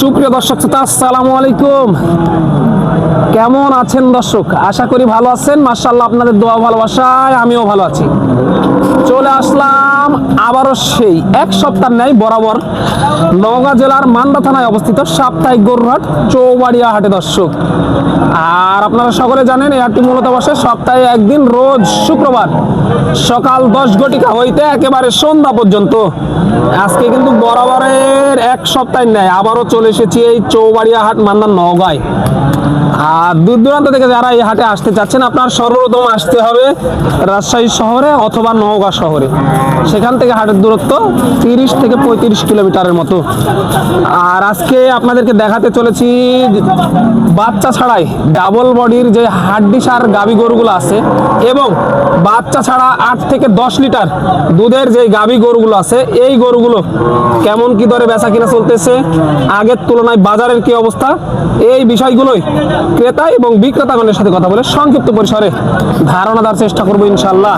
সুপ্রিয় দর্শক শ্রোতা, আসসালামু আলাইকুম। কেমন আছেন দর্শক? আশা করি ভালো আছেন। মার্শাল্লাহ আপনাদের দোয়া ভালোবাসায় আমিও ভালো আছি। চলে আসলাম আবারও সেই এক সপ্তাহ নেই বরাবর নওগাঁ জেলার মান্দা থানায় অবস্থিত সাপ্তাহিক গরুহাট চৌবাড়িয়া হাটে দর্শক। আর আপনারা সকলে জানেন, এই হাটটি মূলত বসে সপ্তাহে একদিন রোজ শুক্রবার সকাল দশ ঘটিকা হইতে একেবারে সন্ধ্যা পর্যন্ত। আজকে কিন্তু বরাবরের এক সপ্তাহ নেয় আবারও চলে এসেছি এই চৌবাড়িয়া হাট মান্দার নওগাঁয়। আর দূর দূরান্ত থেকে যারা এই হাটে আসতে চাচ্ছেন, আপনার সর্বপ্রথম আসতে হবে রাজশাহী শহরে অথবা নওগাঁ শহরে। সেখান থেকে হাটের দূরত্ব তিরিশ থেকে পঁয়ত্রিশ কিলোমিটারের মতো। আর আজকে আপনাদেরকে দেখাতে চলেছি বাচ্চা ছাড়াই ডাবল বডির যে হাড্ডি সার গাভী গরুগুলো আছে এবং বাচ্চা ছাড়া আট থেকে দশ লিটার দুধের যে গাভী গরুগুলো আছে, এই গরুগুলো কেমন কি দরে বেচা কিনা চলতেছে। আগের তুলনায় বাজারের কি অবস্থা? এই বিষয়গুলোই ক্রেতা এবং বিক্রেতাগণের সাথে কথা বলে সংক্ষিপ্ত পরিসরে ধারণা দেওয়ার চেষ্টা করব ইনশাল্লাহ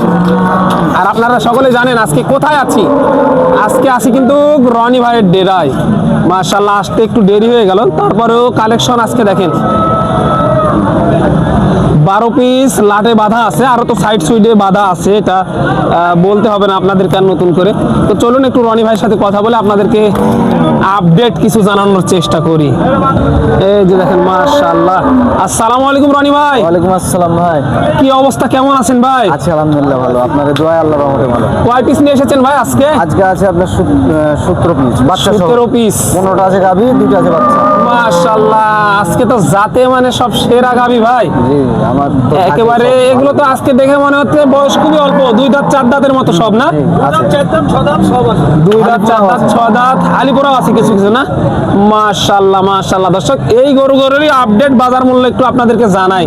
আর আপনারা সকলে জানেন আজকে কোথায় আছি? আজকে আছি কিন্তু রনি ভাইয়ের ডেরায়। মার্শাল্লাহ আসতে একটু দেরি হয়ে গেল, তারপরেও কালেকশন আজকে দেখেন। বারো পিস লাটে বাঁধা আছে আরও তো সাইড সুইডে বাঁধা আছে এটা বলতে হবে না আপনাদেরকে আর নতুন করে। তো চলুন একটু রনি ভাইয়ের সাথে কথা বলে আপনাদেরকে আপডেট কিছু জানানোর চেষ্টা করি। এই যে দেখেন মাশাআল্লাহ। আসসালামু আলাইকুম রনি ভাই। ওয়ালাইকুম আসসালাম ভাই। কি অবস্থা কেমন আছেন ভাই? আছি আলহামদুলিল্লাহ ভালো। আপনাদের দোয়া আল্লাহ রহমতে ভালো। কয় পিস নিয়ে এসেছেন ভাই আজকে? আজকে আছে আপনার সতেরো পিস বাচ্চা সতেরো পিস পনেরোটা আছে গাভি দুটো আছে বাচ্চা। মাশাআল্লাহ আজকে তো জাতে মানে সব সেরা গাবি ভাই। জি আমার তো একেবারে এগুলো তো আজকে দেখে মনে হচ্ছে বয়স খুবই অল্প দুই দাঁত চার দাঁতের মতো সব না? আছে। দুই দাঁত চার দাঁত ছ দাঁত আছে। কিছু কিছু না? মাশাল্লাহ মাশাল্লাহ দর্শক এই গরু গরুরই আপডেট বাজার মূল্য একটু আপনাদেরকে জানাই।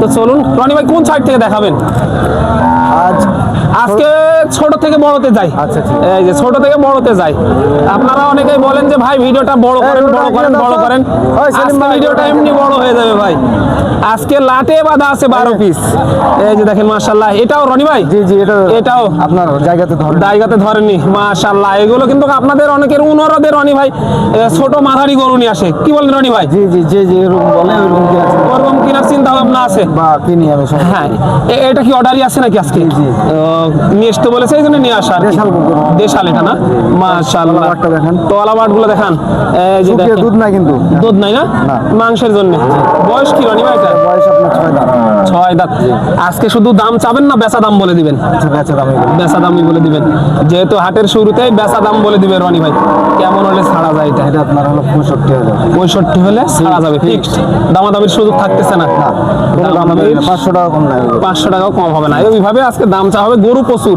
তো চলুন রনি ভাই কোন সাইড থেকে দেখাবেন? আজ আজকে ছোট থেকে বড়তে যাই। আচ্ছা, এই যে ছোট থেকে বড়তে যাই। আপনারা অনেকেই বলেন যে ভাই ভিডিওটা বড় করেন বড় করেন বড় করেন। ওই, সেলিম ভাই, ভিডিওটা এমনি বড় হয়ে যাবে ভাই। আজকে লাটে বাঁধা আছে বারো পিস এই যে দেখেন মাশাল্লাহ এটাও রনি ভাই? জি জি এটা এটাও? আপনার জায়গাতে ধরে জায়গাতে ধরেনি মাশাল্লাহ এগুলো কিন্তু আপনাদের অনেকের উনরদের রনি ভাই ছোট মাঝারি গরু নিয়ে আসে। কি বলেন রনি ভাই? জি জি যে যে এরকম বলে ওরকম কেনার চিন্তা ভাবনা আছে? বা কিনি আমি হ্যাঁ। এটা কি অর্ডারই আছে নাকি আজকে? জি। নিয়ে আসতে বলেছে এই জন্য নিয়ে আসা। দেশাল। দেশাল এটা না? দেখান। তলাবাটগুলো দেখান। এই যে দুধ না কিন্তু। দুধ নাই না। মাংসের জন্য। বয়স কি রনি ভাই এটা বয়স আপনার ছয় দাম ছয় দাঁত আজকে শুধু দাম চাবেন না বেচা দাম বলে দিবেন? আচ্ছা বেচা দাম বেচা দামই বলে দিবেন। যেহেতু হাটের শুরুতেই বেচা দাম বলে দিবে রনি ভাই কেমন হলে ছাড়া যায় এটা? এটা আপনার হলো পঁয়ষট্টি হাজার। পঁয়ষট্টি হলে ছাড়া যাবে ফিক্সড দামাদামির সুযোগ থাকতেছে না। না পাঁচশো টাকা কম নাই। পাঁচশো টাকাও কম হবে না। এইভাবে আজকে দাম চা হবে গরু প্রচুর।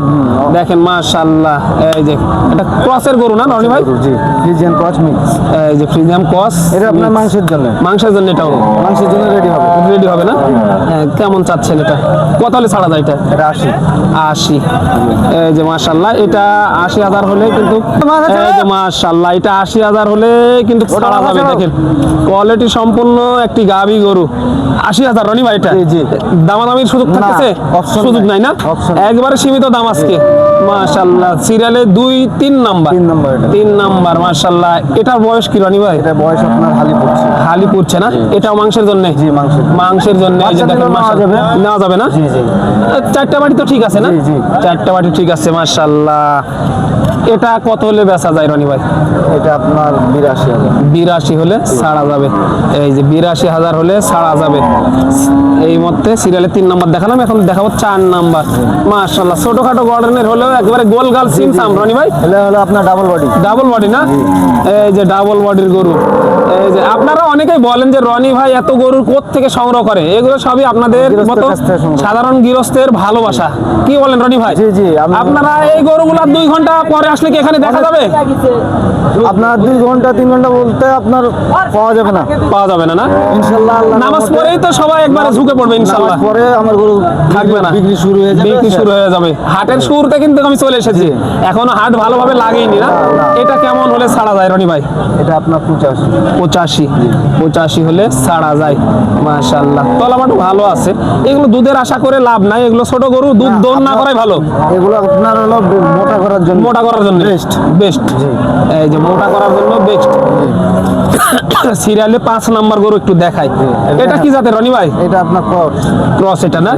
দেখেন মাশাল্লাহ এই যে এটা ক্রসের গরু না রনি ভাই? জি ফ্রিজিয়ান ক্রস মিক্স। এই যে ফ্রিজিয়াম ক্রস এটা আপনার মাংসের জন্য। মাংসের জন্য এটাও। মাংসের জন্য রেডি হবে। রেডি হবে না? কেমন চাচ্ছেন এটা? কত হলে ছাড়া যায় এটা? এটা আশি। আশি। এই যে মাশাল্লাহ এটা আশি হাজার হলে কিন্তু এই যে মাশাল্লাহ এটা আশি হাজার হলে কিন্তু ছাড়া যাবে ছাড়াও। দেখেন। কোয়ালিটি সম্পূর্ণ একটি গাভী গরু। আশি হাজার রনি ভাই এটা। দামাদামির সুযোগ থাকতেছে? সুযোগ নাই। না? একবারে সীমিত দাম আজকে। মাশাল্লাহ সিরিয়ালে দুই তিন নাম্বার। তিন নাম্বার এটা। তিন নাম্বার মাশাল্লাহ এটার বয়স কি রানি ভাই? এটা বয়স আপনার হালি পড়ছে। হালি পড়ছে না? এটা মাংসের জন্য? জি মাংসের মাংসের জন্য এই যে দেখেন মাশাআল্লাহ। যাবে। নেওয়া যাবে না? জি, জি। চারটা বাটি তো ঠিক আছে না? জি, জি। চারটা বাটি ঠিক আছে মাশাল্লাহ এটা কত হলে বেচা যায় রনি ভাই? এটা আপনার বিরাশি হাজার। বিরাশি হলে ছাড়া যাবে। এই যে বিরাশি হাজার হলে ছাড়া যাবে। এই মধ্যে সিরিয়ালে তিন নাম্বার দেখালাম এখন দেখাবো চার নাম্বার। মাশাল্লাহ ছোটখাটো গর্ডেনের হলেও একেবারে গোল গাল সিম সাম রনি ভাই? এটা হলো আপনার ডাবল বডি ডাবল বডি না? এই যে ডাবল বডির গরু। এই যে আপনারা অনেকেই বলেন যে রনি ভাই এত গরুর কোথ থেকে সংগ্রহ করে? এগুলো সবই আপনাদের মতো। সাধারণ গৃহস্থের ভালোবাসা। কি বলেন রনি ভাই? জি, জি, আপনারা এই গরুগুলা দুই ঘণ্টা পরে আসলে কি এখানে দেখা যাবে? আপনার দুই ঘণ্টা তিন ঘণ্টা বলতে আপনার পাওয়া যাবে না। পাওয়া যাবে না না? ইনশাল্লাহ নামাজ পরেই তো সবাই একবারে ঝুঁকে পড়বে ইনশাল্লাহ। পরে আমার গরু থাকবে না। বিক্রি শুরু হয়ে যাবে। বিক্রি শুরু হয়ে যাবে। হাটের শুরুতে কিন্তু আমি চলে এসেছি। এখনও হাট ভালোভাবে লাগেইনি না। এটা কেমন হলে ছাড়া যায় রনি ভাই? এটা আপনার পঁচাশি। পঁচাশি। পঁচাশি হলে ছাড়া যায়। মাশাল্লাহ তলামাটু ভালো আছে। এগুলো দুধের আশা করে লাভ নাই। এগুলো ছোট গরু দুধ দৌড় না করাই ভালো। এগুলো আপনার হলো মোটা করার জন্য। মোটা করার জন্য। Best. বেস্ট এই যে মোটা করার জন্য বেস্ট সিরিয়ালে পাঁচ নাম্বার গরু একটু দেখাই। এটা কি জাতের রনি ভাই? এটা আপনার ক্রস ক্রস এটা না?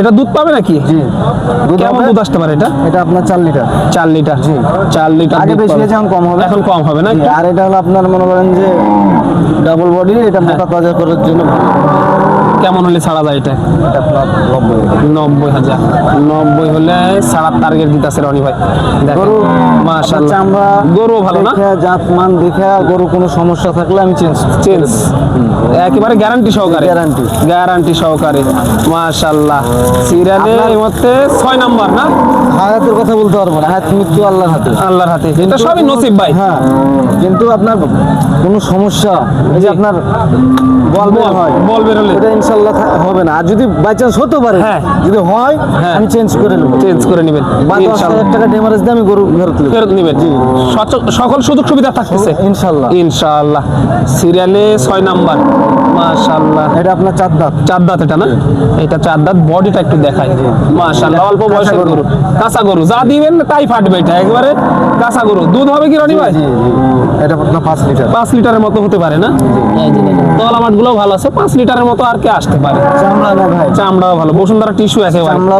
এটা দুধ পাবে নাকি? জি। কেমন? দুধ আসতে পারে এটা? এটা আপনার চার লিটার। চার লিটার। চার লিটার আগে বেশি। এখন কম হবে। এখন কম হবে না আর এটা হলো আপনার মনে করেন যে ডাবল বডি এটা মোটা তাজা করার জন্য ভালো। কেমন হলে ছাড়া যায় এটা? নব্বই হাজার। নব্বই হলে সারা টার্গেট দিতেছে রনি ভাই। গরু মাশাআল্লাহ। চামড়া গরু ভালো না? জাত মান দেখে গরু কোনো সমস্যা থাকলে আমি চেঞ্জ চেঞ্জ একেবারে গ্যারান্টি সহকারে। Guarantee। গ্যারান্টি সহকারে। মাশাআল্লাহ। সিরিয়ালে এই মধ্যে ছয় নাম্বার না? হায়াতের কথা বলতে পারব না। হায়াত মৃত্যু আল্লাহর হাতে। আল্লাহর হাতে। এটা সবই নসিব ভাই। হ্যাঁ। কিন্তু আপনার কোনো সমস্যা এই যে আপনার বল বের হয় বল বের হলে। ইনশাল্লাহ হবে না। আর যদি বাই চান্স হতে পারে হ্যাঁ। যদি হয় হ্যাঁ। আমি চেঞ্জ করে নেব। চেঞ্জ করে নেবেন। দশ হাজার টাকা ডেমারেজ দিয়ে আমি গরু ফেরত ফেরত নেবেন। সচ- সকল সুযোগ সুবিধা থাকতেছে। ইনশাল্লাহ ইনশাআল্লাহ। সিরিয়ালে ছয় নাম্বার। মাশাআল্লাহ। এটা আপনার চার দাঁত। চার দাঁত এটা না? এটা চার দাঁত। বডিটা একটু দেখাই। মাশাআল্লাহ। অল্প বয়সের গরু। কাঁচা গরু। যা দিবেন তাই ফাটবে এটা। একবারে কাঁচা গরু। দুধ হবে কি রনি ভাই? জি জি। এটা আপনার পাঁচ লিটার। পাঁচ লিটারের মতো হতে পারে না? তলা মাঠগুলো ভালো আছে পাঁচ লিটারের মতো আর কি আসতে পারে। চামড়া না ভাই চামড়াও ভালো। বসুন্ধরা টিস্যু একেবারে। চামড়া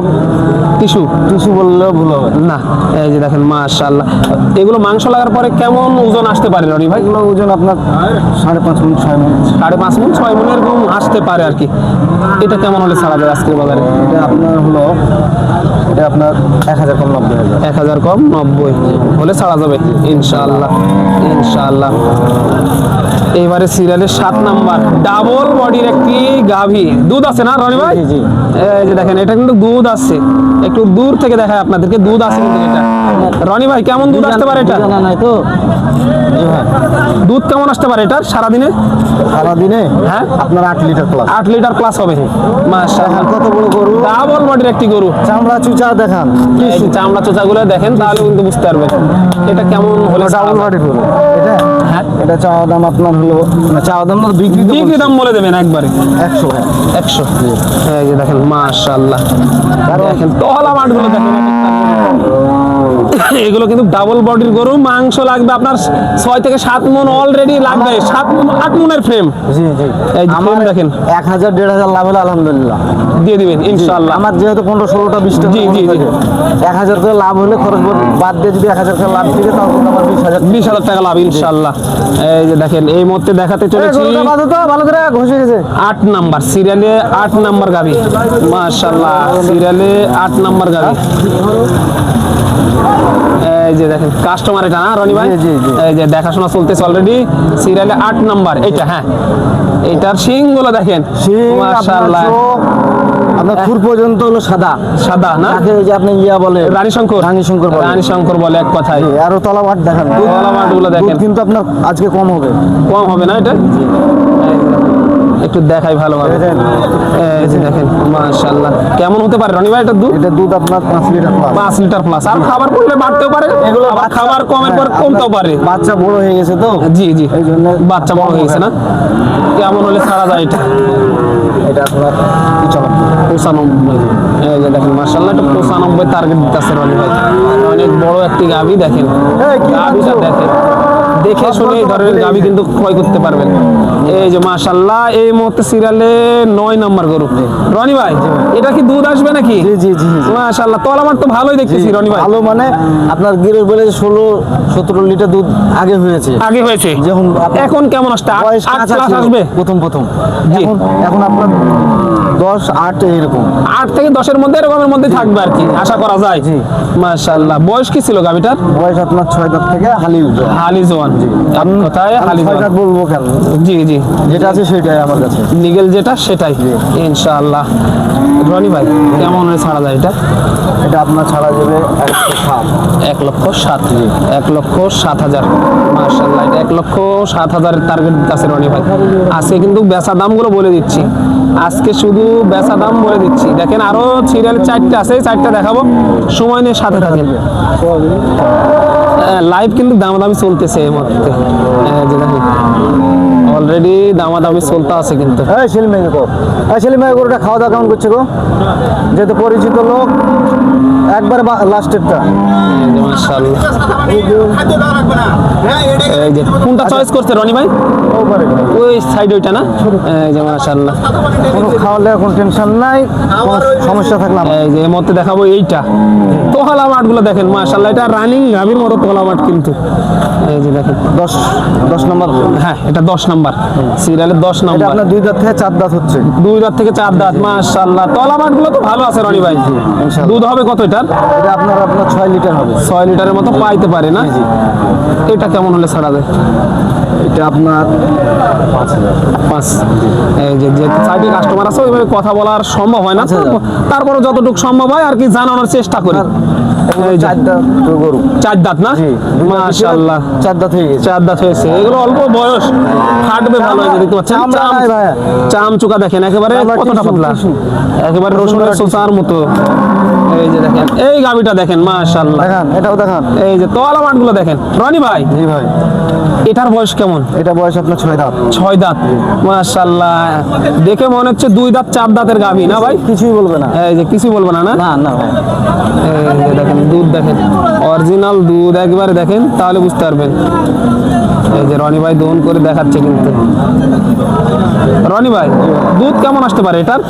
টিস্যু? কিছু বললেও ভুল হবে। না এই যে দেখেন মাশাআল্লাহ। এগুলো মাংস লাগার পরে কেমন ওজন আসতে পারে রনি ভাই? এগুলো ওজন আপনার সাড়ে পাঁচ মিনিট ছয় মিনিট সাড়ে পাঁচ মন ছয় মন এরকম আসতে পারে আর কি। এটা কেমন হলে ছাড়া যায় আজকের বাজারে? এটা আপনার হলো এটা আপনার এক হাজার কম নব্বই হাজার। এক হাজার কম নব্বই। হলে ছাড়া যাবে। ইনশাআল্লাহ ইনশাআল্লাহ। এইবারে সিরিয়ালের সাত নাম্বার ডাবল বডির একটি গাভী। দুধ আছে না রনি ভাই? জি। এই যে দেখেন এটা কিন্তু দুধ আছে। একটু দূর থেকে দেখায় আপনাদেরকে দুধ আছে কিন্তু এটা। রনি ভাই কেমন দুধ আসতে পারে এটা? তো। দুধ কেমন আসতে পারে এটা সারাদিনে? সারাদিনে? হ্যাঁ? আপনার আট লিটার প্লাস আট লিটার প্লাস হবে। মাশাআল্লাহ। কত বড় গরু। ডাবল বডির একটি গরু। চামড়া চুচা দেখান। চামড়া চোচাগুলো দেখেন তাহলে কিন্তু বুঝতে পারবেন। এটা কেমন হলে ডাবল? গরু। এটা হ্যাঁ? এটা চাওয়া দাম আপনার হলো না চাওয়া দাম না বিক্রি বিক্রি দাম বলে দেবেন একবারে? একশো ভাই একশো। এই যে দেখেন মাশাআল্লাহ। দেখেন মাঠগুলো দেখেন এগুলো কিন্তু ডাবল বডির গরু মাংস লাগবে আপনার ছয় থেকে সাত মন অলরেডি লাগবে সাত মণ, আট মনের ফ্রেম জি জি। আমার দেখেন। এক হাজার দেড় হাজার লাভ হলে আলহামদুলিল্লাহ। দিয়ে দিবেন ইনশাআল্লাহ। আমার যেহেতু পনেরো ষোলোটা বিশটা জি, জি, জি। এক হাজার করে লাভ হলে খরচ বাদ- বাদ দিয়ে যদি এক হাজার করে লাভ দিকে তাহলে আমার বিশ হাজার বিশ হাজার টাকা লাভ ইনশাআল্লাহ। এই যে দেখেন এই মুহূর্তে দেখাতে চলেছি। ভালো করে ঘষে গেছে আট নাম্বার সিরিয়ালে আট নাম্বার গাবি। মাশাআল্লাহ সিরিয়ালে আট নাম্বার গাবি। এই যে দেখেন কাস্টমার এটা না রনি ভাই। এই যে দেখাশোনা চলতেছে অলরেডি সিরিয়ালে আট নাম্বার এইটা হ্যাঁ। এইটার শিংগুলো দেখেন আপনার খুর পর্যন্ত হলো সাদা। সাদা না? তাকে ওই যে আপনি ইয়া বলে রানী শঙ্কর রানী শঙ্কর বলে। রানী শঙ্কর বলে এক কথায়। আরও তলা মাঠ দেখান। গুলো তলা মাঠগুলো দেখেন। কিন্তু আপনার আজকে কম হবে। কম হবে না এটা। একটু দেখাই ভালোভাবে। এই যে দেখেন মাশাআল্লাহ। কেমন হতে পারে রনি ভাই এটা দুধ? এটা দুধ আপনার পাঁচ লিটার প্লাস পাঁচ লিটার প্লাস আর খাবার করলে বাড়তেও পারে এগুলো আবার খাবার কমের পর হ্যাঁ, কমতেও পারে। বাচ্চা বড় হয়ে গেছে তো? জি জি। এই জন্য বাচ্চা বড় হয়ে গেছে না? কেমন হলে ছাড়া যায় এটা? এটা আপনার পঁচানব্বই। পঁচানব্বই। এই যে দেখেন মার্শাল্লাহ একটা পঁচানব্বই টার্গেট দিতেছে রনি ভাই। অনেক বড় একটি গাভি দেখেন। গাভিটা দেখেন। দেখে শুনে ধরনের গাভি কিন্তু ক্রয় করতে পারবেন এই যে মাশাল্লাহ এই মুহূর্তে সিরিয়ালে নয় নাম্বার গরু। রনি ভাই এটা কি দুধ আসবে নাকি? জি জি। মাশাল্লাহ তো আমার তো ভালোই দেখতেছি রনি ভাই। ভালো মানে আপনার গিরের বেলে ষোলো সতেরো লিটার দুধ আগে হয়েছে। আগে হয়েছে। যখন এখন কেমন আসছে? আট- প্লাস আসবে? প্রথম প্রথম। এখন এখন আপনার দশ আট এরকম। আট থেকে দশের মধ্যে এরকমের মধ্যে থাকবে আর কি আশা করা যায়। জি। মাশাল্লাহ বয়স কি ছিল গাভিটার? বয়স আপনার ছয় দাঁত থেকে হালি হালি জোয়ান কথায়? হালি ছয় বলব কেন? জি জি। যেটা আছে সেটাই আমার কাছে। লিগেল যেটা সেটাই। ইনশাআল্লাহ। রনি ভাই কেমন ছাড়া যায় এটা? এটা আপনার ছাড়া যাবে এক লক্ষ সাত। এক লক্ষ সাত। হাজার। মার্শাল্লাহ এটা এক লক্ষ সাত হাজারের টার্গেট আছে রনি ভাই। আজকে কিন্তু বেচা দামগুলো বলে দিচ্ছি। আজকে শুধু বেচা দাম বলে দিচ্ছি। দেখেন আরও সিরিয়াল চারটে আছে চারটে দেখাবো। সময় নিয়ে সাথে থাকেন। লাইভ কিন্তু দামাদামি চলতেছে এই মুহূর্তে। যে দেখেন অলরেডি দামাদামি চলতে আছে কিন্তু। এই সেলিম ভাই গো সেলিম ভাই গরুটা খাওয়া দাওয়া কেমন করছে গো? যেহেতু পরিচিত লোক একবার লাস্টেরটা কোনটা চয়েস করছে রনি ভাই? ওই সাইড ওইটা না? এই যে মাশাআল্লাহ। কোনো খাওয়ালে কোনো টেনশন নাই সমস্যা থাকলাম এই যে মধ্যে দেখাবো এইটা। তোলা মাঠগুলো দেখেন মাশাআল্লাহ এটা রানিং গাভীর মতো তোলা মাঠ কিন্তু। এই যে দেখেন। দশ দশ নম্বর। হ্যাঁ এটা দশ নাম্বার। সিরিয়ালের দশ নাম্বার। আপনার দুই দাঁত থেকে চার দাঁত হচ্ছে। দুই দাঁত থেকে চার দাঁত মাশাআল্লাহ। তলা মাঠগুলো তো ভালো আছে রনি ভাই। দুধ হবে কত এটার? এটা আপনার আপনার ছয় লিটার হবে। ছয় লিটারের মতো পাইতে পারে না? এটা কেমন হলে ছাড়া যায়? এটা আপনার পাঁচ পাঁচ। এই যে যে সাইডে কাস্টমার আছে ওইভাবে কথা বলার সম্ভব হয় না। তারপরে যতটুকু সম্ভব হয় আর কি জানানোর চেষ্টা করি। চার দাঁত। গরু চার দাঁত না? জি দুই দাঁত মাশাআল্লাহ। চার দাঁত হয়ে গেছে। চার দাঁত হয়েছে। এগুলো অল্প বয়স। ফাটবে ভালো হয়েছে দেখতে পাচ্ছেন? চাম ভাইয়া। চাম চুকা দেখেন একেবারে চামড়া কতটা টিস্যু, পাতলা। একেবারে রসুনের সোসার মতো। এই যে দেখেন এই গাবিটা দেখেন মাশাআল্লাহ। দেখান এটাও দেখেন। এই যে তোয়ালা মাঠগুলো দেখেন। রনি ভাই? জি ভাই। এটার বয়স কেমন? এটা বয়স আপনার ছয় দাঁত। ছয় দাঁত। মাশাআল্লাহ। দেখে মনে হচ্ছে দুই দাঁত চার দাঁতের গাভী না ভাই? কিছুই বলবে না। এই যে কিছুই বলবে না না? না এই দেখেন দুধ দেখেন। অরিজিনাল দুধ একবারে দেখেন তাহলে বুঝতে পারবেন। এই যে রনি ভাই দহন করে দেখাচ্ছে কিন্তু। রনি ভাই দুধ কেমন আসতে পারে এটার?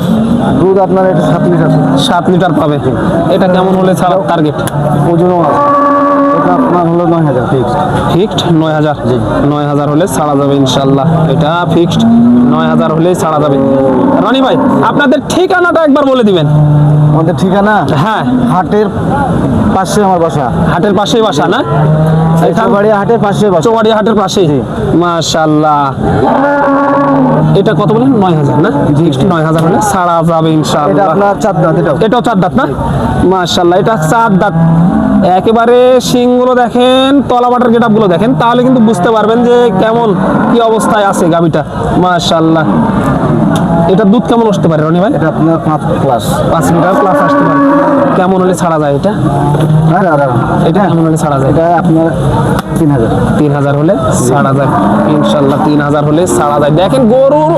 দুধ আপনার এটা সাত লিটার। সাত লিটার পাবে। এটা কেমন হলে ছাড়া টার্গেট ওজনও আছে। এটা আপনার হলো নয় হাজার ফিক্স ফিক্সড নয় হাজার জি। নয় হাজার হলে ছাড়া যাবে ইনশাল্লাহ এটা ফিক্সড নয় হাজার হলেই ছাড়া যাবে। রনি ভাই আপনাদের ঠিকানাটা একবার বলে দিবেন। আমাদের ঠিকানা? হ্যাঁ। হাটের পাশে আমার বাসা। হাটের পাশেই বাসা না? এখান বাড়ি হাটের পাশে বাসা। চৌবাড়ি হাটের পাশেই। মাশাল্লাহ এটা কত বলেন? নয় হাজার না? ফিক্সড নয় হাজার হলে ছাড়া যাবে এটা ইনশাল্লাহ আপনার চার দাঁত এটাও। এটাও চার দাঁত না? মাশাল্লাহ এটা চার দাঁত। একেবারে শিংগুলো দেখেন তলাবাটার গেটগুলো দেখেন তাহলে কিন্তু বুঝতে পারবেন যে কেমন কি অবস্থায় আছে গাবিটা। মাশাল্লাহ এটা দুধ কেমন আসতে পারে রনি ভাই? এটা আপনার পাঁচ প্লাস পাঁচ লিটার প্লাস আসতে পারে। কেমন হলে ছাড়া যায় এটা? হ্যাঁ দাদা এটা কেমন হলে ছাড়া যায়? এটা আপনার তিন হাজার। তিন হাজার হলে ছাড়া যায়। ইনশাল্লাহ তিন হাজার হলে ছাড়া যায়। দেখেন গরুর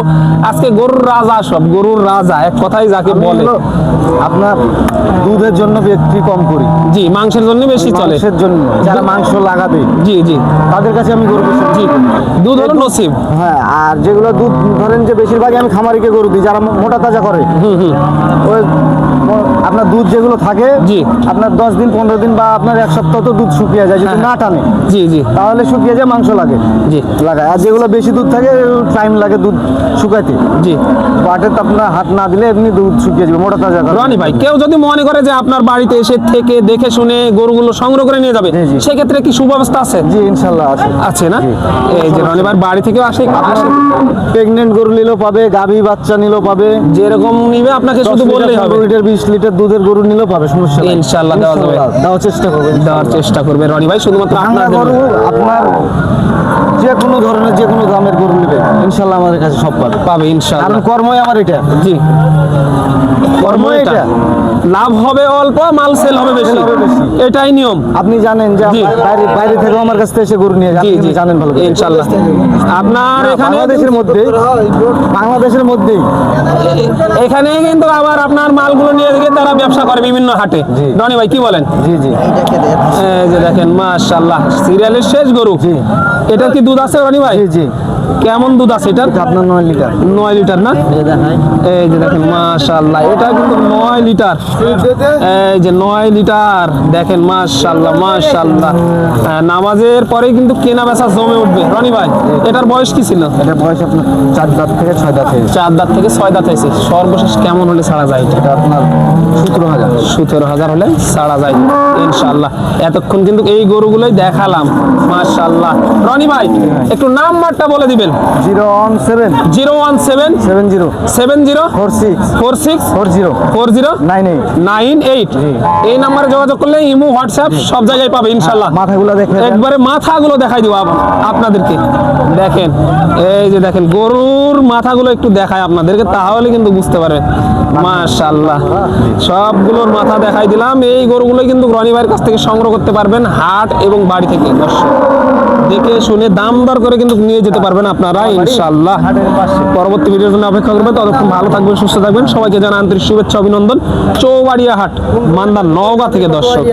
আজকে গরুর রাজা সব গরুর রাজা এক কথাই যাকে বলে। আপনার দুধের জন্য বিক্রি কম করি। জি মাংসের জন্য বেশি চলে। মাংসের জন্য যারা মাংস লাগাবে। জি জি। তাদের কাছে আমি গরু বেশি জি দুধ হলো নসিব। হ্যাঁ আর যেগুলো দুধ ধরেন যে বেশিরভাগই আমি খামারিকে গরু দিই যারা মোটা তাজা করে। হুম হুম। ওই আপনার দুধ যেগুলো থাকে জি। আপনার দশ দিন পনেরো দিন বা আপনার এক সপ্তাহ তো দুধ শুকিয়ে যায় যদি না টানে জি জি। তাহলে শুকিয়ে যায় মাংস লাগে। জি। লাগায়। আর যেগুলো বেশি দুধ থাকে টাইম লাগে দুধ শুকাইতে। জি। বাটে তো আপনার হাত না দিলে এমনি দুধ শুকিয়ে যাবে মোটা তাজা করে। রনি ভাই কেউ যদি মনে করে যে আপনার বাড়িতে এসে থেকে দেখে শুনে গরুগুলো সংগ্রহ করে নিয়ে যাবে। সেক্ষেত্রে কি সুব্যবস্থা আছে? জি ইনশাল্লাহ আছে। আছে না? এই যে রনি ভাই বাড়ি থেকেও আসে আসে। প্রেগনেন্ট গরু নিলেও পাবে গাভী বাচ্চা নিলেও পাবে। যেরকম নিবে আপনাকে শুধু বললেই হবে। লিটার বিশ লিটার দুধের গরু নিলেও পাবে। সমস্যা নেই। ইনশাল্লাহ দেওয়া যাবে। দেওয়ার চেষ্টা করবে দেওয়ার চেষ্টা করবে রনি ভাই শুধুমাত্র আপনার আপনার যে কোনো ধরনের যে কোনো দামের গরু নেবে। ইনশাল্লাহ আমাদের কাছে সব পাবে। পাবে ইনশাল্লাহ কারণ কর্মই আমার এটা। জি। কর্ম এটা। এটা। লাভ হবে অল্প মাল সেল হবে বেশি। এটাই নিয়ম। আপনি জানেন যে বাইরে বাইরে থেকে আমার কাছ থেকে এসে গরু নিয়ে যান। আপনি জানেন ভালো করে। ইনশাল্লাহ। আপনার এখানে বাংলাদেশের মধ্যে বাংলাদেশের মধ্যেই। এখানে কিন্তু আবার আপনার মালগুলো নিয়ে গিয়ে তারা ব্যবসা করে বিভিন্ন হাটে। রনি ভাই কি বলেন? জি জি। এই যে দেখেন মাশাআল্লাহ সিরিয়ালের শেষ গরু। জি। এটার কি দুধ আছে রনি ভাই? জি জি। কেমন দুধ আছে এটার? আপনার নয় লিটার। নয় লিটার না? এই যে দেখেন মাশাআল্লাহ এটা কিন্তু নয় লিটার। এই যে নয় লিটার দেখেন মাশাআল্লাহ মাশাআল্লাহ। হ্যাঁ, নামাজের পরে কিন্তু কেনা বেচা জমে উঠবে। রনি ভাই এটার বয়স কি ছিল? এটা বয়স আপনার চার দাঁত থেকে ছয় দাঁত হয়ে গেছে। চার দাঁত থেকে ছয় দাঁত হয়েছে। সর্বশেষ কেমন হলে ছাড়া যায় এটা? এটা আপনার সতেরো হাজার। সতেরো হাজার হলে ছাড়া যায় ইনশাল্লাহ এতক্ষণ কিন্তু এই গরুগুলোই দেখালাম মাশাল্লাহ রনি ভাই একটু নাম্বারটা বলে দিবেন। Zero one seven. Zero one seven. Seven zero. Seven zero. Four six. Four six. Four zero. Four zero. Nine eight. Nine eight. এই নাম্বারে যোগাযোগ করলে ইমো হোয়াটসঅ্যাপ সব জায়গায় পাবে ইনশাল্লাহ। মাথাগুলো দেখে একবারে মাথাগুলো দেখাই দিব আপনাদেরকে। দেখেন এই যে দেখেন গরুর মাথাগুলো একটু দেখায় আপনাদেরকে তাহলে কিন্তু বুঝতে পারবেন। মাশাল্লাহ। সবগুলোর মাথা দেখাই দিলাম। এই গরুগুলো কিন্তু রনি ভাইয়ের কাছ থেকে সংগ্রহ করতে পারবেন হাট এবং বাড়ি থেকে। দর্শক দেখে শুনে দাম দর করে কিন্তু নিয়ে যেতে পারবেন আপনারা ইনশাআল্লাহ। পরবর্তী ভিডিওর জন্য অপেক্ষা করবেন ততক্ষণ ভালো থাকবেন সুস্থ থাকবেন। সবাইকে জানা আন্তরিক শুভেচ্ছা অভিনন্দন। চৌবাড়িয়া হাট মান্দা নওগাঁ থেকে দর্শক।